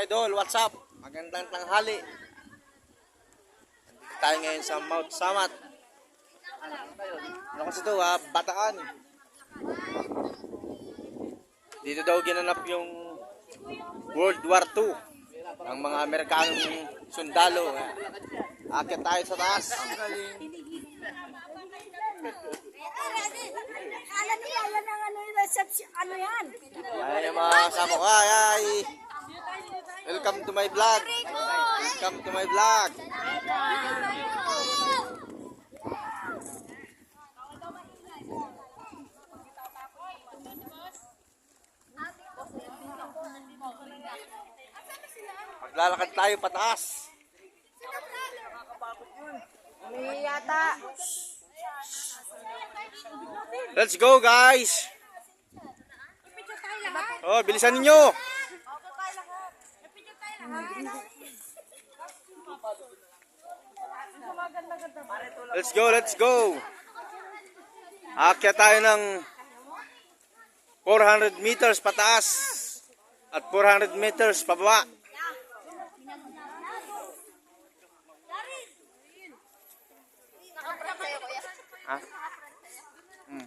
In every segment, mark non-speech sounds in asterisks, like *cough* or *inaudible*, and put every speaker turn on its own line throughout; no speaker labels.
idol, what's up? Magandang tanghali. Nandito tayo ngayon sa Mount Samat. Ano kasi ito ha? Bataan. Dito daw ginanap yung World War II ng mga Amerikanong sundalo. Akit tayo sa taas.
Yan ang ano yung reception, ano yan?
Ay, mga kasama ko. Ay, ay. Welcome to my vlog. Welcome to my vlog. Maglalakad tayo pataas.
May yata.
Let's go, guys. Oh, bilisan ninyo. Let's go, let's go. Akyat tayo ng 400 meters pataas at 400 meters pababa. Ha? Hmm.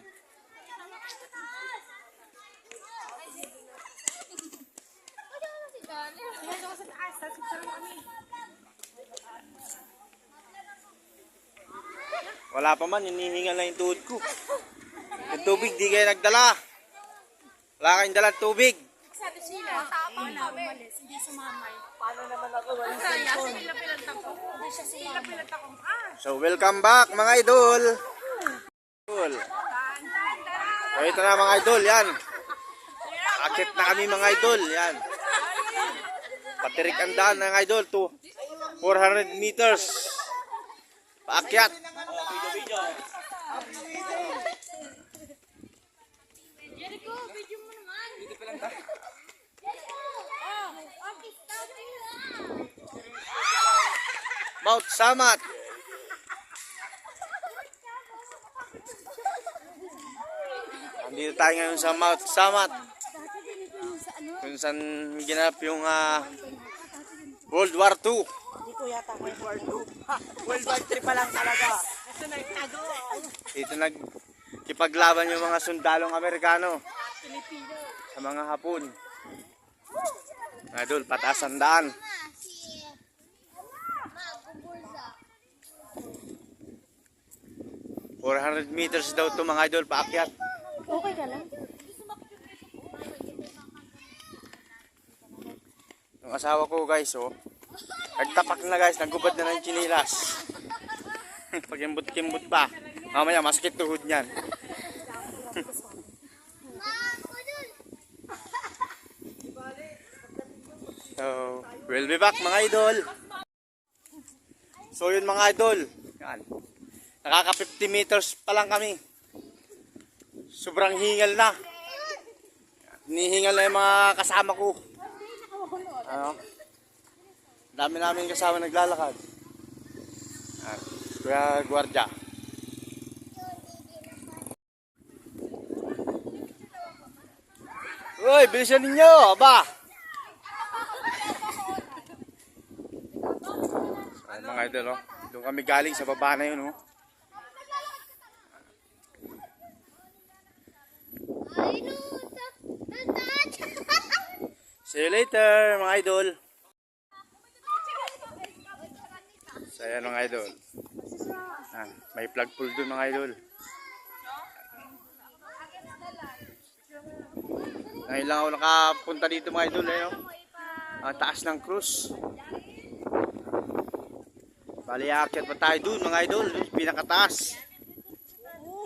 Wala pa man, hinihingal na yung tuhod ko. Yung tubig, di kayo nagdala. Wala kayong dala tubig.
Sabi sila, tapang namin. Hindi sumamay. Paano naman ako walang cellphone? Sila. Hindi siya sila. Ah!
So, welcome back mga idol. Idol. So, ito na mga idol, yan. Akit na kami mga idol, yan. Patirik ang daan ng idol to 400 meters. Paakyat.
Jericho, video mo naman. Dito pa lang tayo. Stop
Mount Samat. Andito tayo ngayon sa Mount Samat. Kung saan ginanap yung ah, World War II.
Hindi ko yata World War II. World War III pa lang talaga. Ito na itago.
Dito nagkipaglaban yung mga sundalong Amerikano
Pilipino.
sa mga Hapon. Idol, pataas ang daan.
Si
400 meters daw to mga idol paakyat.
Okay ka lang?
Yung asawa ko guys, oh. Nagtapak na guys, nagubad na ng chinilas. *laughs* Pagimbot-kimbot pa. Mamaya masakit tuhod niyan. *laughs* so, we'll be back mga idol. So yun mga idol. Yan. Nakaka 50 meters pa lang kami. Sobrang hingal na. Hinihingal na yung mga kasama ko. Ano? Dami namin kasama naglalakad. At Kuya Guardia. Uy, bilisan ninyo! Aba! Ano mga idol, oh. Doon kami galing sa baba na yun, oh.
Ay,
See you later, mga idol. So, ayan mga idol. Ah, may plug pool doon mga idol. Ngayon lang ako nakapunta dito mga idol. Eh, oh. Ang taas ng cruise. Bali, aakyat pa tayo doon mga idol. Pinakataas. Oh,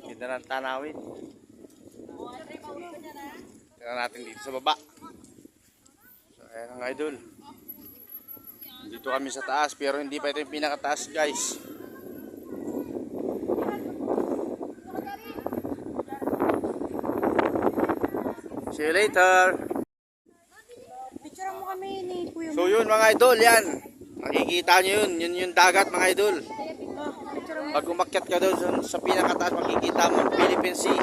ganda ng tanawin. Tingnan natin dito sa baba. So, ayan ang idol. Dito kami sa taas pero hindi pa ito yung pinakataas guys. See you later.
Picture mo kami ni Kuya
So yun mga idol, yan. Makikita nyo yun. Yun yung dagat mga idol. Pag umakyat ka doon sa- pinakataas, makikita mo Philippine Sea.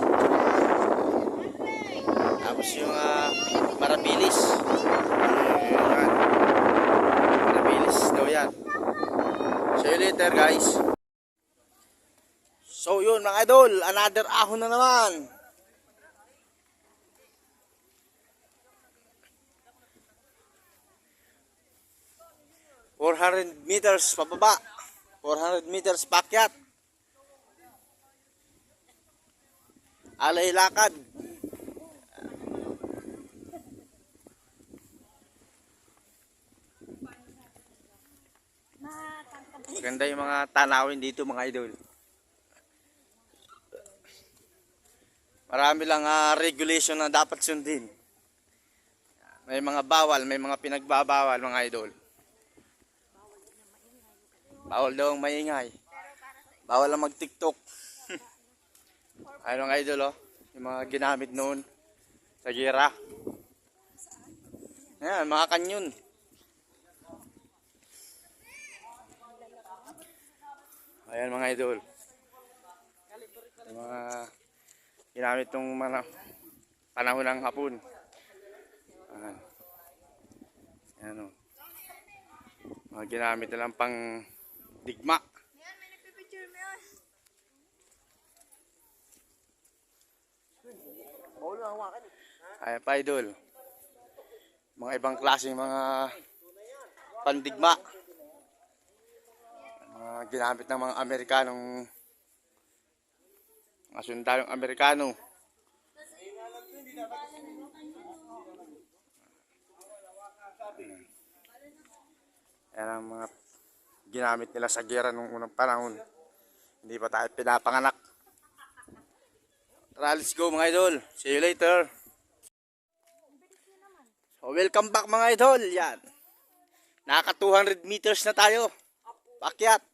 Tapos yung ah, Marabilis. Ayan. Marabilis daw yan. See you later guys. So yun mga idol, another ahon na naman. Four hundred meters pababa. 400 meters pakyat. Alay lakad. Maganda yung mga tanawin dito mga idol. Marami lang ah, regulation na dapat sundin. May mga bawal, may mga pinagbabawal mga idol. Bawal daw ang maingay. Bawal lang mag-tiktok. *laughs* Ayun mga idol oh. Yung mga ginamit noon sa gira. Ayan, mga kanyon. Ayan mga idol. Yung mga ginamit nung mga panahon ng hapon. Ayan. Ayan oh. Mga ginamit na lang pang digma.
Yan, may nagpipicture mo yan.
Ayan pa idol. Mga ibang klaseng mga pandigma. Ginamit ng mga Amerikanong mga sundalong Amerikano. Yan ang mga ginamit nila sa gera nung unang panahon. Hindi pa tayo pinapanganak. Tara, let's go mga idol. See you later. So, welcome back mga idol. Yan. Naka 200 meters na tayo. Paakyat.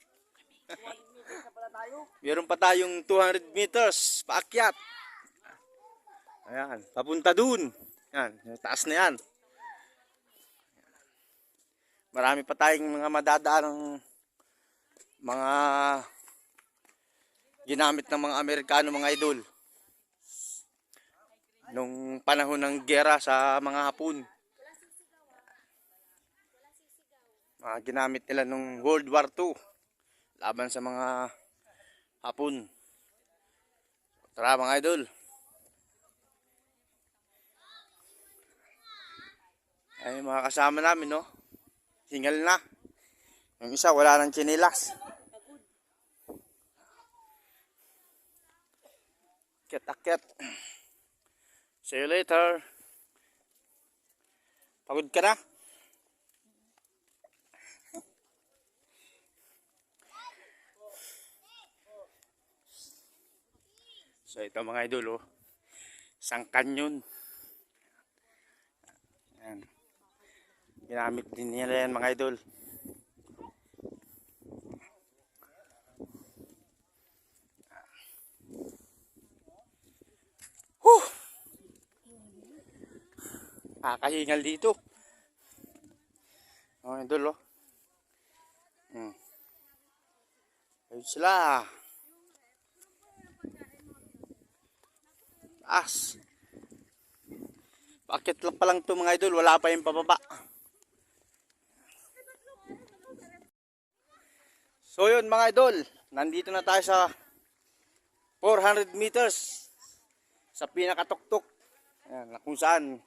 Meron pa tayong 200 meters paakyat. Ayan, papunta dun. Yan, yung taas na yan. Marami pa tayong mga madadaan mga ginamit ng mga Amerikano mga idol nung panahon ng gera sa mga Hapon. Mga ginamit nila nung World War II laban sa mga Hapon. Tara mga idol. Ay mga kasama namin no. Hingal na. Yung isa wala nang chinilas. Akit akit. See you later. Pagod ka na? So ito mga idol oh. Isang kanyon. Yan. Ginamit din nila yan mga idol. Huh! Kakahingal dito. Oh, idol oh. Hmm. Ayun sila. Taas. Bakit lang pa lang to mga idol, wala pa yung pababa. So yun mga idol, nandito na tayo sa 400 meters sa pinakatuktok. Ayan, na kung saan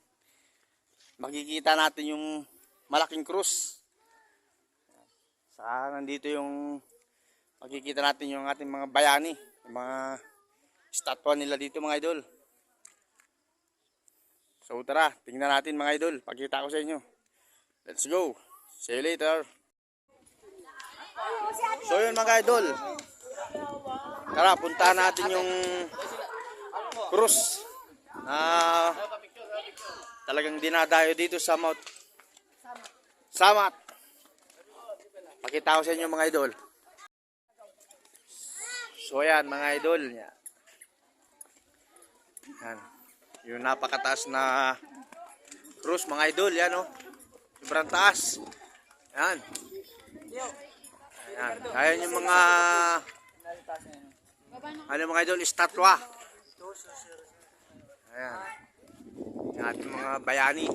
makikita natin yung malaking krus. Saka nandito yung makikita natin yung ating mga bayani, yung mga estatwa nila dito mga idol. So tara, tingnan natin mga idol. Pakita ko sa inyo. Let's go. See you later. So yun mga idol. Tara, puntahan natin yung cruise na talagang dinadayo dito sa Mount Samat. Pakita ko sa inyo mga idol. So yan mga idol. Yan. Yan. Yung napakataas na cruise mga idol. Yan o. Oh. Sobrang taas. Yan. Yan. Ayan yung mga ano mga idol, estatwa. Ayan. Yung ating mga bayani.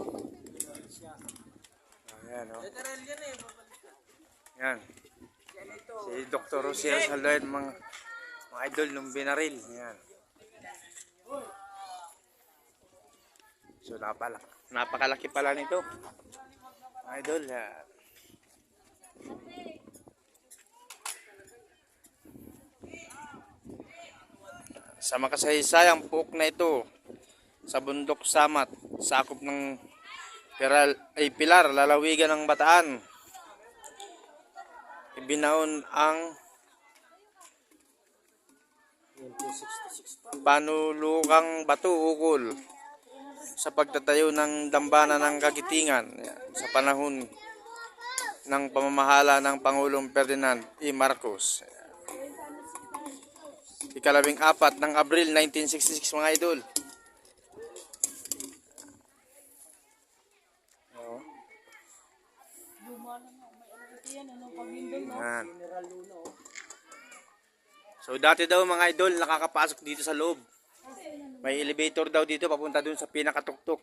Ayan, oh. Yan. Si Dr. Rosiel Saldoy, mga, mga idol ng binaril. Yan. So, napala, napakalaki pala nito. Idol, yan. Sa makasaysayang puk na ito, sa bundok Samat, sakop ng Pilar, ay Pilar, lalawigan ng Bataan. Ibinaon ang panulukang bato ukol sa pagtatayo ng dambana ng kagitingan sa panahon ng pamamahala ng Pangulong Ferdinand E. Marcos. Ikalabing apat ng Abril 1966 mga idol. Yan. So dati daw mga idol nakakapasok dito sa loob. May elevator daw dito papunta dun sa pinakatuktok.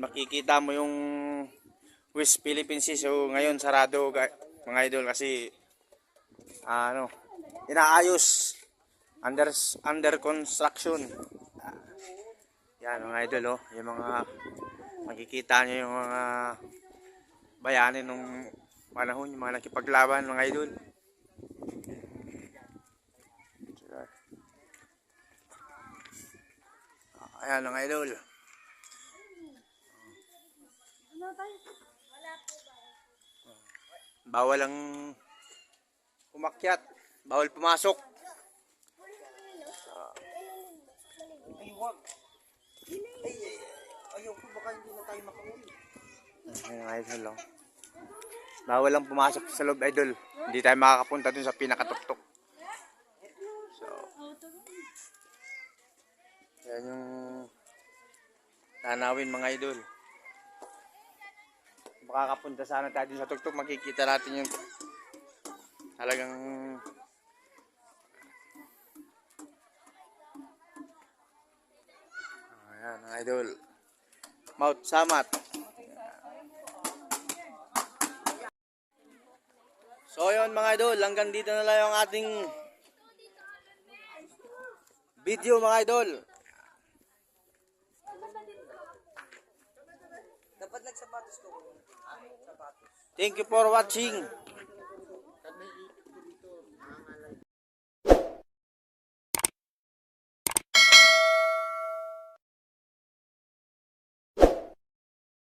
Makikita mo yung West Philippine Sea. So ngayon sarado ga- mga idol kasi ano inaayos under under construction. Yan mga idol oh, yung mga makikita niyo yung mga bayani nung panahon, yung mga nakipaglaban mga idol. Ayan mga idol. Bawal ang umakyat. Bawal pumasok. Ayan mga idol. Oh. Bawal lang pumasok sa loob idol. Hindi tayo makakapunta dun sa pinakatuktok. So, yan yung nanawin mga idol. Makakapunta sana tayo sa tuktok. Makikita natin yung talagang Ayan, mga idol. Mount Samat. So yun mga idol, hanggang dito na lang yung ating video mga idol. Thank you for watching